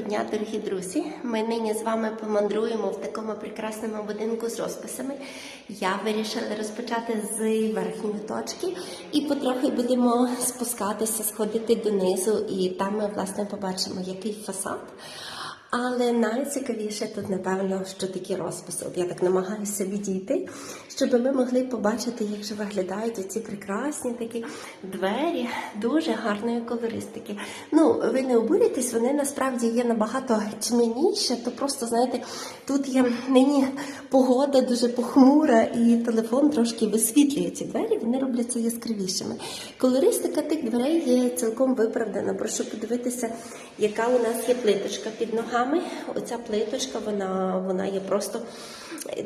Доброго дня, дорогі друзі. Ми нині з вами помандруємо в такому прекрасному будинку з розписами. Я вирішила розпочати з верхньої точки і потрохи будемо спускатися, сходити донизу, і там ми власне побачимо, який фасад. Але найцікавіше тут, напевно, що такі розписи. От я так намагаюся відійти, щоб ми могли побачити, як же виглядають ці прекрасні такі двері дуже гарної колористики. Ну, ви не обурюйтесь, вони насправді є набагато чмінніше, то просто знаєте, тут є нині погода дуже похмура, і телефон трошки висвітлює ці двері, вони робляться яскравішими. Колористика тих дверей є цілком виправдана. Прошу подивитися, яка у нас є плиточка під ногами. Оця плиточка, вона, вона є просто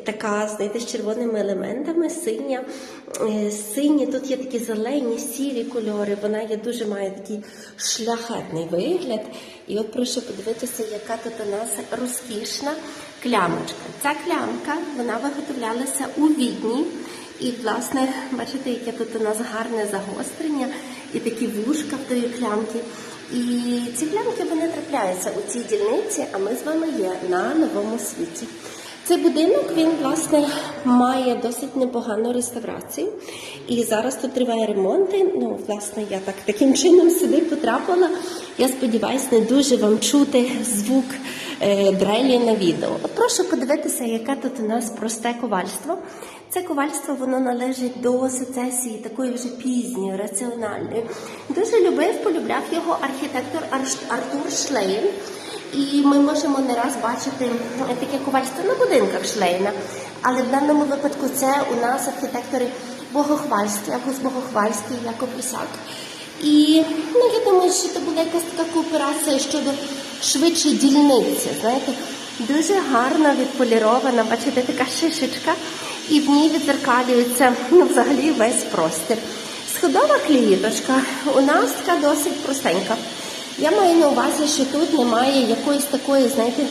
така, знаєте, з червоними елементами, синя. Е, Сині, тут є такі зелені, сірі кольори. Вона є дуже має такий шляхетний вигляд. І от прошу подивитися, яка тут у нас розкішна клямочка. Ця клямка вона виготовлялася у відні. І, власне, бачите, яке тут у нас гарне загострення і такі вушка в тої клямки. І ці клямки вони трапляються у цій дільниці, а ми з вами є на новому світі. Цей будинок він власне має досить непогану реставрацію. І зараз тут триває ремонти. Ну, власне, я так таким чином сюди потрапила. Я сподіваюся, не дуже вам чути звук е, дрелі на відео. От прошу подивитися, яке тут у нас просте ковальство. Це ковальство воно належить до сецесії, такої вже пізньої, раціональної. Дуже любив, полюбляв його архітектор Артур Шлейн. І ми можемо не раз бачити таке ковальство на будинках Шлейна. Але в даному випадку це у нас архітектори Богохвальські, Август Богохвальський, Яков Ісак. І ну, я думаю, що це була якась така кооперація щодо швидшої дільниці. Знаєте, дуже гарно відполірована, бачите, така шишечка, і в ній відзеркалюється ну, взагалі весь простір. Сходова клієточка у нас така досить простенька. Я маю на увазі, що тут немає якоїсь такої, знаєте,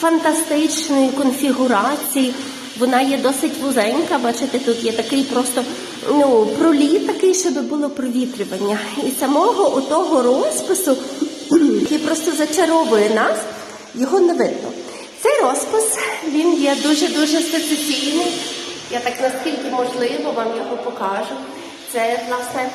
фантастичної конфігурації. Вона є досить вузенька, бачите, тут є такий просто ну, проліт такий, щоб було провітрювання. І самого отого розпису, який просто зачаровує нас, його не видно. Цей розпис він є дуже-дуже сецесійний. Я так наскільки можливо вам його покажу. Це, власне,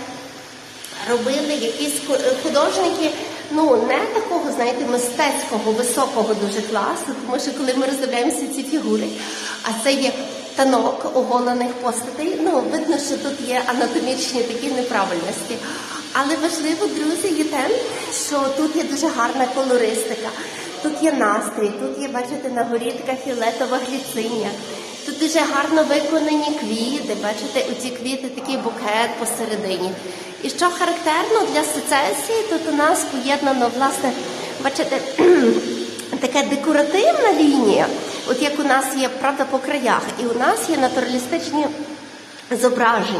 робили якісь художники, ну не такого, знаєте, мистецького, високого дуже класу, тому що коли ми роздивляємося ці фігури, а це є танок оголених постатей, ну видно, що тут є анатомічні такі неправильності. Але важливо, друзі, є те, що тут є дуже гарна колористика, тут є настрій, тут є, бачите, на горі така фіолетова гліциня. Тут дуже гарно виконані квіти, бачите, у ці квіти такий букет посередині. І що характерно для сецесії, тут у нас поєднано, власне, бачите, така декоративна лінія, от як у нас є, правда, по краях, і у нас є натуралістичні зображення.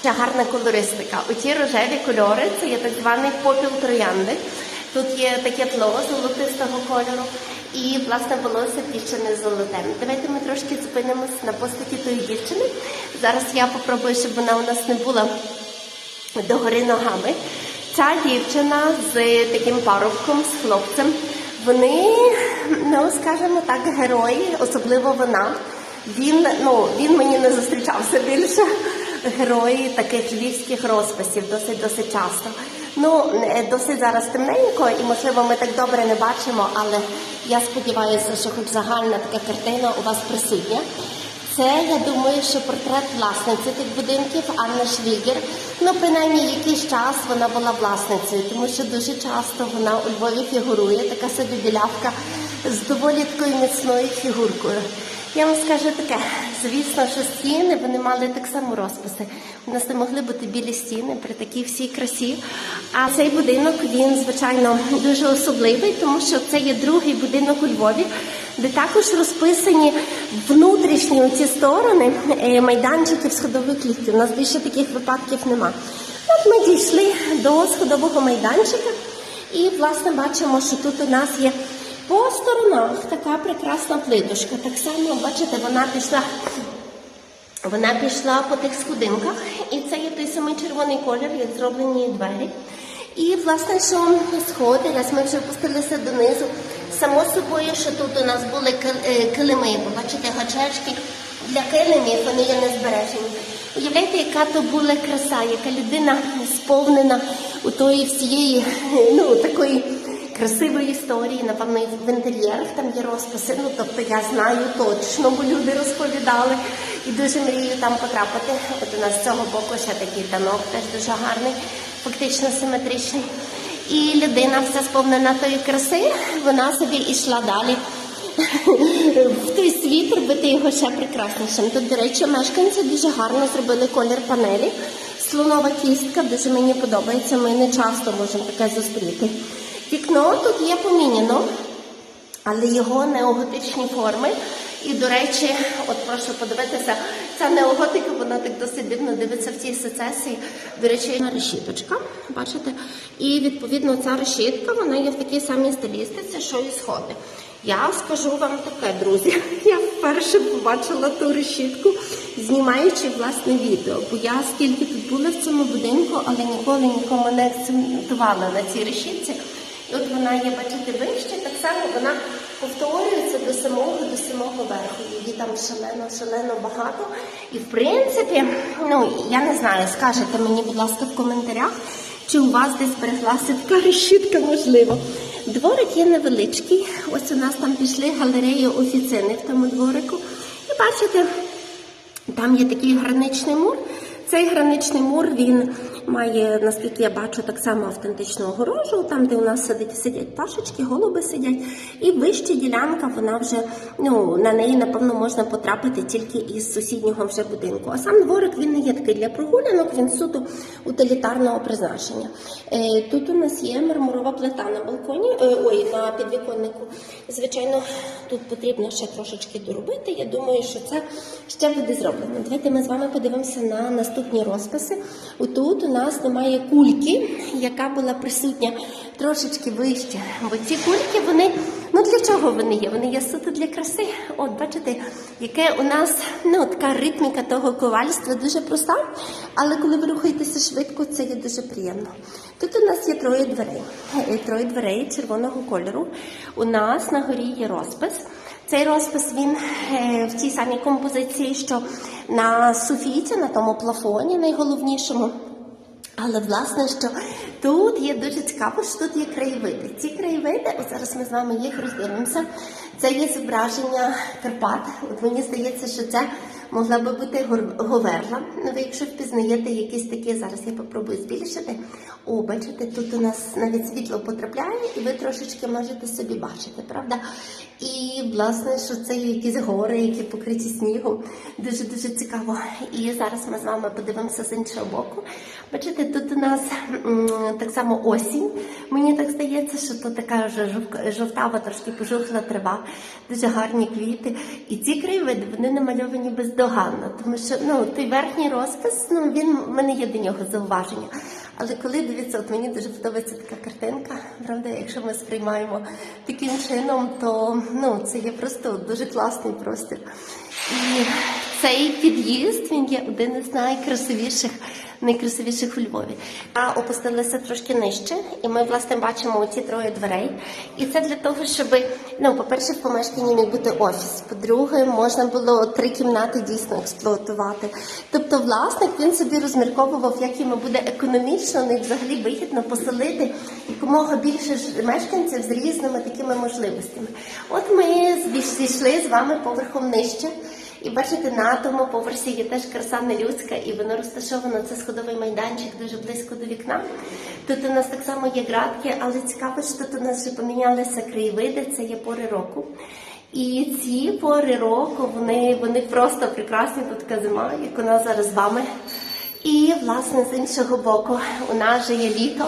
Ще гарна колористика. Оті рожеві кольори це є так званий попіл троянди. Тут є таке тло золотистого кольору і власне волосся дівчини золоте. Давайте ми трошки зупинимось на постаті тої дівчини. Зараз я попробую, щоб вона у нас не була догори ногами. Ця дівчина з таким парубком, з хлопцем. Вони, ну скажімо так, герої, особливо вона. Він ну він мені не зустрічався більше. Герої таких львівських розписів досить досить часто. Ну е, досить зараз темненько, і можливо ми так добре не бачимо, але я сподіваюся, що хоч загальна така картина у вас присутня. Це, я думаю, що портрет власниці тих будинків Анна Швігер. Ну, принаймні, якийсь час вона була власницею, тому що дуже часто вона у Львові фігурує, така собі білявка з доволі такою міцною фігуркою. Я вам скажу таке, звісно, що стіни вони мали так само розписи. У нас не могли бути білі стіни при такій всій красі. А цей будинок він, звичайно, дуже особливий, тому що це є другий будинок у Львові, де також розписані внутрішні ці сторони е, майданчиків сходової клітки. У нас більше таких випадків нема. От ми дійшли до сходового майданчика, і власне бачимо, що тут у нас є по сторонах така прекрасна плиточка. Так само, бачите, вона пішла. Вона пішла по тих сходинках, і це є той самий червоний колір, як зроблені двері. І власне, що сходи, раз ми вже опустилися донизу. Само собою, що тут у нас були е, килими, бо бачите, гачечки для килимів, вони є не збережені. Уявляєте, яка то була краса, яка людина сповнена у тої всієї ну, такої красивої історії, напевно, і в інтер'єрах там є розписи. Ну тобто я знаю точно, бо люди розповідали і дуже мрію там потрапити. От у нас з цього боку ще такий танок, теж дуже гарний, фактично симетричний. І людина вся сповнена тої краси, вона собі йшла далі в той світ робити його ще прекраснішим. Тут, до речі, мешканці дуже гарно зробили колір панелі. Слонова кістка дуже мені подобається. Ми не часто можемо таке зустріти. Вікно тут є поміняно, але його неоготичні форми. І, до речі, от прошу подивитися, ця неоготика, вона так досить дивно дивиться в цій сецесії. До речі, решіточка, бачите? І відповідно ця решітка, вона є в такій самій стилістиці, що і сходи. Я скажу вам таке, друзі. Я вперше побачила ту решітку, знімаючи власне відео. Бо я скільки тут була в цьому будинку, але ніколи нікому не акцентувала на цій решітці. От вона є, бачите, вище, так само вона повторюється до самого до самого верху. Її там шалено, шалено багато. І в принципі, ну я не знаю, скажете мені, будь ласка, в коментарях, чи у вас десь збереглася така решітка, можливо. Дворик є невеличкий. Ось у нас там пішли галереї офіцини в тому дворику. І бачите, там є такий граничний мур. Цей граничний мур він має, наскільки я бачу, так само автентичну огорожу, там, де у нас сидять, сидять пташечки, голуби сидять. І вища ділянка, вона вже ну на неї напевно можна потрапити тільки із сусіднього вже будинку. А сам дворик він не є такий для прогулянок, він суто утилітарного призначення. Е, тут у нас є мармурова плита на балконі, е, ой, на підвіконнику. Звичайно, тут потрібно ще трошечки доробити. Я думаю, що це ще буде зроблено. Давайте ми з вами подивимося на наступні розписи. Отут у нас немає кульки, яка була присутня трошечки вище. Бо ці кульки, вони ну для чого вони є? Вони є суто для краси. От бачите, яке у нас ну така ритміка того ковальства дуже проста, але коли ви рухаєтеся швидко, це є дуже приємно. Тут у нас є троє дверей. Е, Троє дверей червоного кольору. У нас на горі є розпис. Цей розпис він е, в тій самій композиції, що на суфіті, на тому плафоні найголовнішому. Але власне, що тут є дуже цікаво, що тут є краєвиди. Ці краєвиди, от зараз ми з вами їх роздивимося. Це є зображення Карпат. От мені здається, що це могла би бути Говерла. Ну, ви якщо впізнаєте якісь такі, зараз я попробую збільшити. О, бачите, тут у нас навіть світло потрапляє, і ви трошечки можете собі бачити, правда? І власне, що це є якісь гори, які покриті снігом. Дуже дуже цікаво. І зараз ми з вами подивимося з іншого боку. Бачите, тут у нас так само осінь. Мені так здається, що тут така вже жовтава, трошки пожухла трава, дуже гарні квіти. І ці краєвиди вони намальовані бездоганно, тому що ну той верхній розпис, ну він в мене є до нього зауваження. Але коли дивіться, от мені дуже подобається така картинка, правда, якщо ми сприймаємо таким чином, то ну це є просто дуже класний простір. І цей під'їзд він є один із найкрасивіших, найкрасивіших у Львові. А опустилися трошки нижче, і ми власне бачимо оці троє дверей. І це для того, щоб ну, по-перше, в помешканні міг бути офіс. По-друге, можна було три кімнати дійсно експлуатувати. Тобто, власник він собі розмірковував, як йому буде економічно, ну і взагалі вигідно поселити якомога більше мешканців з різними такими можливостями. От ми зійшли з вами поверхом нижче. І бачите, на тому поверсі є теж краса нелюдська, і воно розташовано, це сходовий майданчик дуже близько до вікна. Тут у нас так само є градки, але цікаво, що тут у нас вже помінялися краєвиди, це є пори року. І ці пори року, вони, вони просто прекрасні, тут така зима, як у нас зараз з вами. І, власне, з іншого боку, у нас же є літо.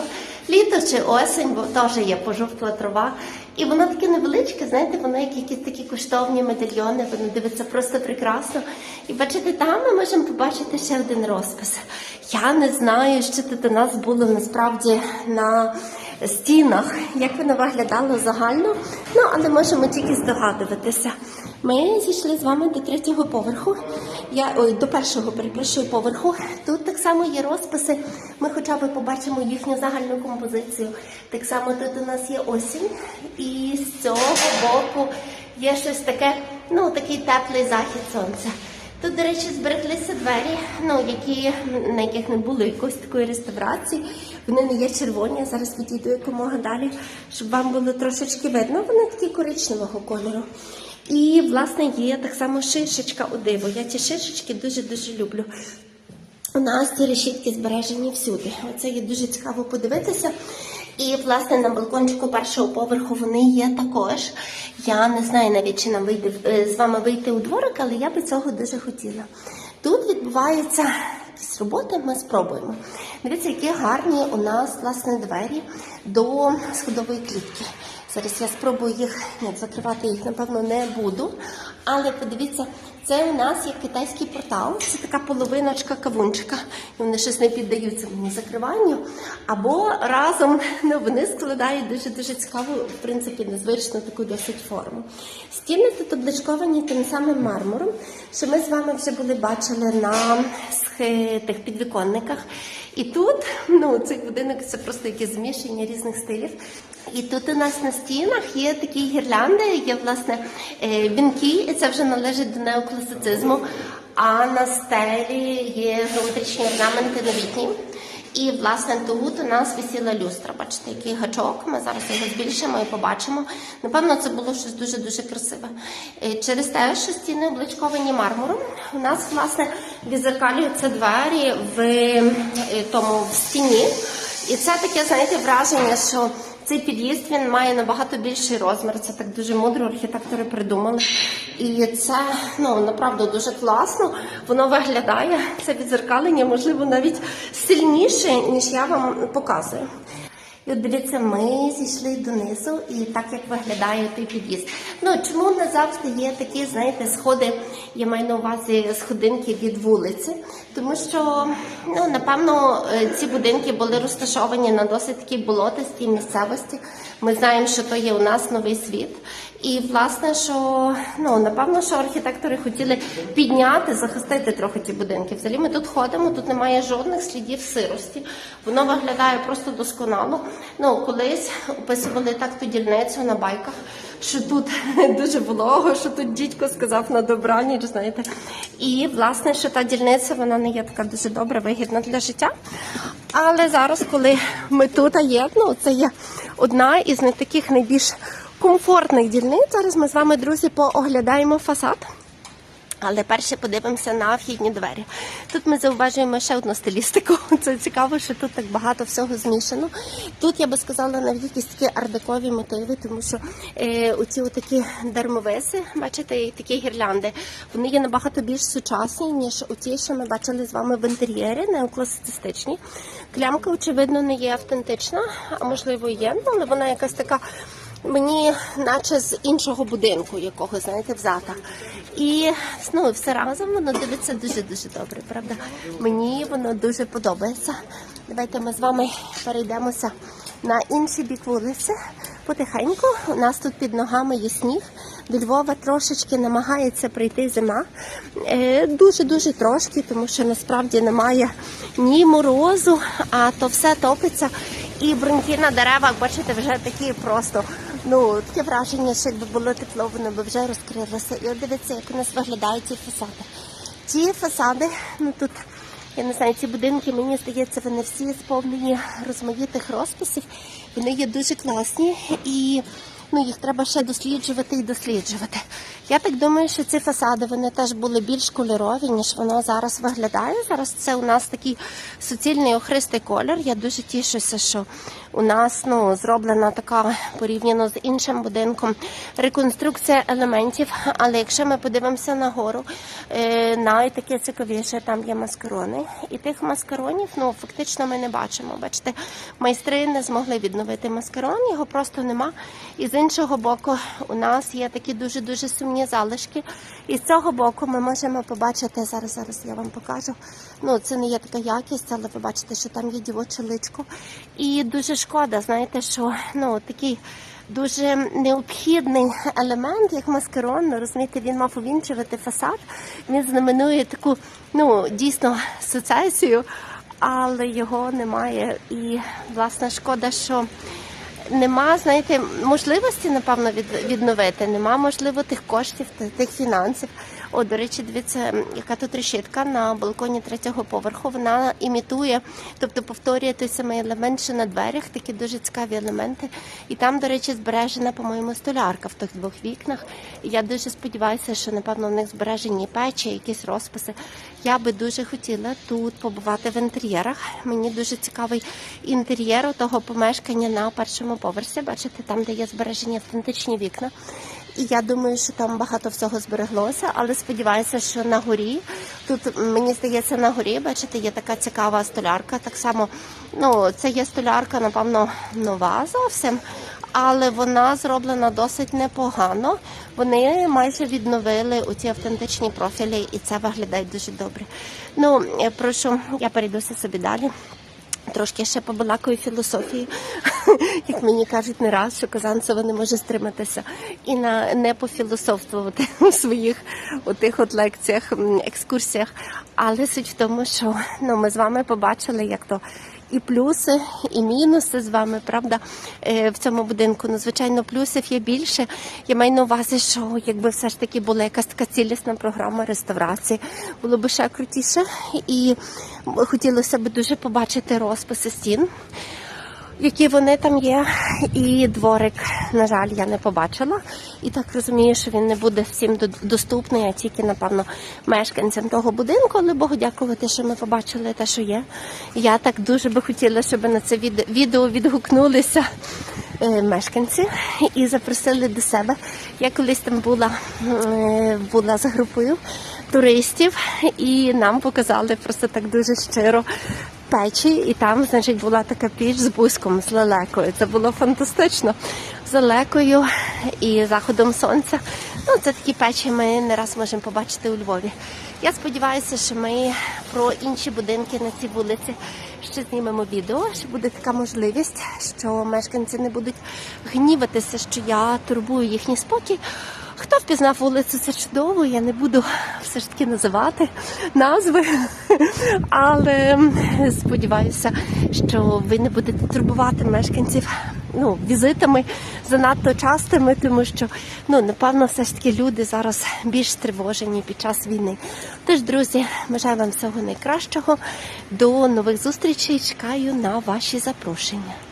Літо чи осінь, бо теж є пожовкла трава. І воно таке невеличке, знаєте, воно як якісь такі коштовні медальйони, воно дивиться просто прекрасно. І бачите, там ми можемо побачити ще один розпис. Я не знаю, що тут у нас було насправді на стінах, як воно виглядало загально, ну але можемо тільки здогадуватися. Ми зійшли з вами до третього поверху. Я ой, до першого перепрошую поверху. Тут так само є розписи. Ми хоча б побачимо їхню загальну композицію. Так само тут у нас є осінь, і з цього боку є щось таке, ну такий теплий захід сонця. Тут, до речі, збереглися двері, ну які на яких не було якоїсь такої реставрації. Вони не є червоні. Зараз відійду якомога далі, щоб вам було трошечки видно. Вони такі коричневого кольору. І, власне, є так само шишечка у диво. Я ці шишечки дуже-дуже люблю. У нас ці решітки збережені всюди. Оце є дуже цікаво подивитися. І, власне, на балкончику першого поверху вони є також. Я не знаю навіть, чи нам вийде е, з вами вийти у дворик, але я би цього дуже хотіла. Тут відбуваються якісь роботи, ми спробуємо. Дивіться, які гарні у нас власне двері до сходової клітки. Зараз я спробую їх ні, закривати їх, напевно, не буду. Але подивіться, це у нас є китайський портал. Це така половиночка кавунчика. І вони щось не піддаються мені закриванню. Або разом ну, вони складають дуже дуже цікаву, в принципі, незвичну таку досить форму. Стіни тут обличковані тим самим мармуром, що ми з вами вже були бачили на тих підвіконниках. І тут, ну, цей будинок це просто якесь змішання різних стилів. І тут у нас на стінах є такі гірлянди, є власне е, вінки, і це вже належить до неокласицизму. А на стелі є геометричні орнаменти новітні. І власне тут у нас висіла люстра. Бачите, який гачок. Ми зараз його збільшимо і побачимо. Напевно, це було щось дуже дуже красиве. Е, Через те, що стіни обличковані мармуром, у нас власне відзеркалюються двері в е, тому в стіні. І це таке, знаєте, враження, що цей під'їзд він має набагато більший розмір. Це так дуже мудро архітектори придумали. І це ну направду дуже класно. Воно виглядає це відзеркалення, можливо, навіть сильніше, ніж я вам показую. І от дивіться, ми зійшли донизу, і так як виглядає той під'їзд. Ну чому не завжди є такі, знаєте, сходи, я маю на увазі сходинки від вулиці, тому що ну напевно е, ці будинки були розташовані на досить такій болотистій місцевості. Ми знаємо, що то є у нас новий світ. І власне, що ну напевно, що архітектори хотіли підняти, захистити трохи ті будинки. Взагалі ми тут ходимо, тут немає жодних слідів сирості. Воно виглядає просто досконало. Ну колись описували так ту дільницю на байках, що тут дуже волого, що тут дідько сказав на добраніч, знаєте. І власне, що та дільниця вона не є така дуже добра, вигідна для життя. Але зараз, коли ми тут є, ну це є одна із не таких найбільш комфортних дільниць. Зараз ми з вами, друзі, пооглядаємо фасад. Але перше подивимося на вхідні двері. Тут ми зауважуємо ще одну стилістику. Це цікаво, що тут так багато всього змішано. Тут я би сказала навіть якісь такі ардекові мотиви, тому що е, оці такі дармовиси, бачите, такі гірлянди, вони є набагато більш сучасні, ніж оті, що ми бачили з вами в інтер'єрі, неокласицистичні. Клямка, очевидно, не є автентична, а можливо є, ну, але вона якась така мені наче з іншого будинку, якого, знаєте, взята. І ну, все разом воно дивиться дуже-дуже добре, правда? Мені воно дуже подобається. Давайте ми з вами перейдемося на інший бік вулиці. Потихеньку. У нас тут під ногами є сніг. До Львова трошечки намагається прийти зима. Е, Дуже-дуже трошки, тому що насправді немає ні морозу, а то все топиться. І бруньки на деревах, бачите, вже такі просто. Ну, таке враження, що якби було тепло, воно би вже розкрилося. І от дивіться, як у нас виглядають ці фасади. Ці фасади, ну тут, я не знаю, ці будинки, мені здається, вони всі сповнені розмаїтих розписів. Вони є дуже класні і ну, їх треба ще досліджувати і досліджувати. Я так думаю, що ці фасади вони теж були більш кольорові, ніж воно зараз виглядає. Зараз це у нас такий суцільний охристий колір. Я дуже тішуся, що у нас ну, зроблена така порівняно з іншим будинком реконструкція елементів. Але якщо ми подивимося нагору, е, найтаке цікавіше там є маскарони. І тих маскаронів ну, фактично ми не бачимо. Бачите, майстри не змогли відновити маскарон, його просто нема. І іншого боку, у нас є такі дуже дуже сумні залишки. І з цього боку ми можемо побачити зараз. Зараз я вам покажу. Ну це не є така якість, але ви бачите, що там є дівоче личко. І дуже шкода, знаєте, що ну такий дуже необхідний елемент, як маскарон. Ну, Розумієте, він мав увінчувати фасад. Він знаменує таку ну дійсно сецесію, але його немає. І власне шкода, що. Нема, знаєте, можливості, напевно, від, відновити. Нема, можливо, тих коштів, тих фінансів. О, до речі, дивіться, яка тут решітка на балконі третього поверху. Вона імітує, тобто повторює той самий елемент, що на дверях, такі дуже цікаві елементи. І там, до речі, збережена, по-моєму, столярка в тих двох вікнах. Я дуже сподіваюся, що напевно в них збережені печі, якісь розписи. Я би дуже хотіла тут побувати в інтер'єрах. Мені дуже цікавий інтер'єр того помешкання на першому поверсі. Бачите, там, де є збережені автентичні вікна. І я думаю, що там багато всього збереглося, але сподіваюся, що на горі тут мені здається на горі, бачите, є така цікава столярка. Так само, ну це є столярка, напевно, нова зовсім. Але вона зроблена досить непогано. Вони майже відновили оці автентичні профілі, і це виглядає дуже добре. Ну, я прошу, я перейдуся собі далі. Трошки ще побалакаю філософії, як мені кажуть не раз, що Казанцева не може стриматися і на не пофілософствувати у своїх отих от лекціях, екскурсіях. Але суть в тому, що ну, ми з вами побачили, як то і плюси, і мінуси з вами, правда, е, в цьому будинку. Ну, звичайно, плюсів є більше. Я маю на увазі, що якби все ж таки була якась така цілісна програма реставрації, було б ще крутіше. І хотілося б дуже побачити розписи стін. Які вони там є, і дворик, на жаль, я не побачила. І так розумію, що він не буде всім доступний, а тільки, напевно, мешканцям того будинку. Але Богу дякувати, що ми побачили те, що є. Я так дуже би хотіла, щоб на це відео відгукнулися е, мешканці і запросили до себе. Я колись там була, е, була з групою туристів, і нам показали просто так дуже щиро печі, і там, значить, була така піч з буском, з лелекою. Це було фантастично. З лелекою і заходом сонця. Ну, це такі печі ми не раз можемо побачити у Львові. Я сподіваюся, що ми про інші будинки на цій вулиці ще знімемо відео, що буде така можливість, що мешканці не будуть гніватися, що я турбую їхній спокій. Хто впізнав вулицю, це чудово. Я не буду все ж таки називати назви, але сподіваюся, що ви не будете турбувати мешканців ну, візитами занадто частими, тому що ну напевно все ж таки люди зараз більш стривожені під час війни. Тож, друзі, бажаю вам всього найкращого. До нових зустрічей. Чекаю на ваші запрошення.